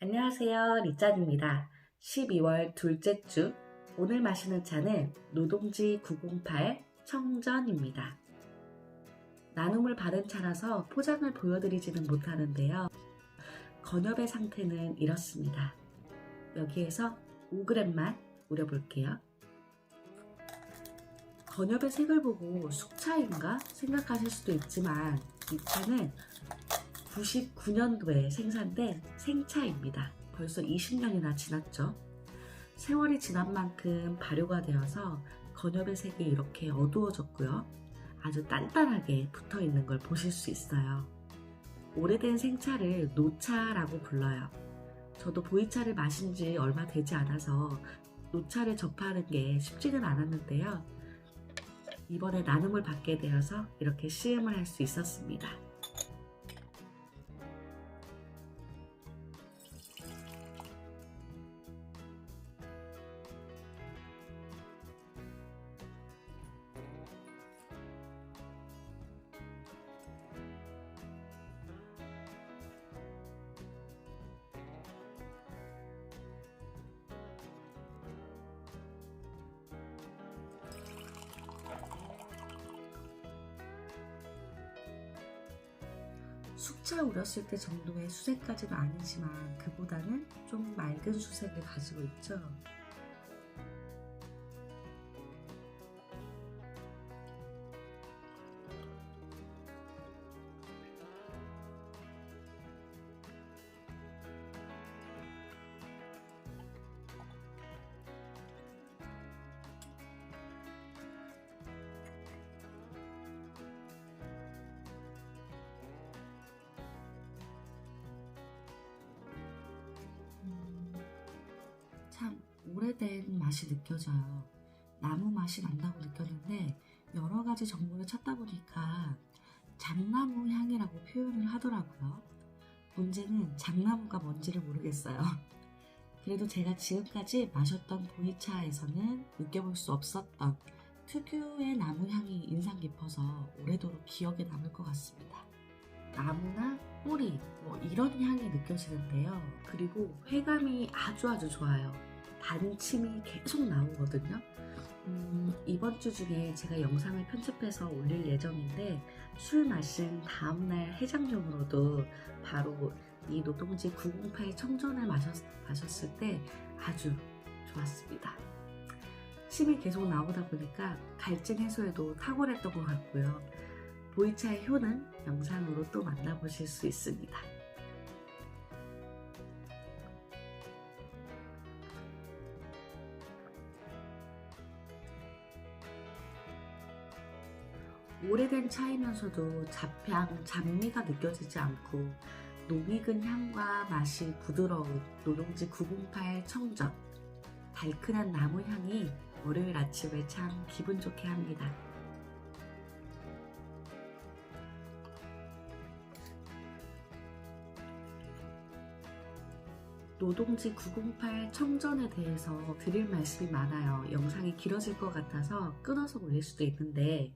안녕하세요. 리짠입니다. 12월 둘째 주 오늘 마시는 차는 노동지 908 청전입니다. 나눔을 받은 차라서 포장을 보여드리지는 못하는데요. 건엽의 상태는 이렇습니다. 여기에서 5g만 우려볼게요. 건엽의 색을 보고 숙차인가 생각하실 수도 있지만 이 차는 99년도에 생산된 생차입니다. 벌써 20년이나 지났죠. 세월이 지난 만큼 발효가 되어서 건엽의 색이 이렇게 어두워졌고요. 아주 단단하게 붙어 있는 걸 보실 수 있어요. 오래된 생차를 노차라고 불러요. 저도 보이차를 마신 지 얼마 되지 않아서 노차를 접하는 게 쉽지는 않았는데요. 이번에 나눔을 받게 되어서 이렇게 시음을 할 수 있었습니다. 숙차 우렸을 때 정도의 수색까지는 아니지만 그보다는 좀 맑은 수색을 가지고 있죠. 참 오래된 맛이 느껴져요. 나무 맛이 난다고 느꼈는데 여러 가지 정보를 찾다 보니까 장나무 향이라고 표현을 하더라고요. 문제는 장나무가 뭔지를 모르겠어요. 그래도 제가 지금까지 마셨던 보이차에서는 느껴볼 수 없었던 특유의 나무 향이 인상 깊어서 오래도록 기억에 남을 것 같습니다. 나무나 뿌리 뭐 이런 향이 느껴지는데요. 그리고 회감이 아주 아주 좋아요. 반침이 계속 나오거든요. 음, 이번 주 중에 제가 영상을 편집해서 올릴 예정인데 술 마신 다음날 해장용으로도 바로 이 노동지 908 청전을 마셨, 마셨을 때 아주 좋았습니다. 침이 계속 나오다 보니까 갈증 해소에도 탁월했던 것 같고요. 보이차의 효는 영상으로 또 만나보실 수 있습니다. 오래된 차이면서도 잡향, 잡미가 느껴지지 않고 농익은 향과 맛이 부드러운 노동지 908 청전 달큰한 나무 향이 월요일 아침을 참 기분 좋게 합니다. 노동지 908 청전에 대해서 드릴 말씀이 많아요. 영상이 길어질 것 같아서 끊어서 올릴 수도 있는데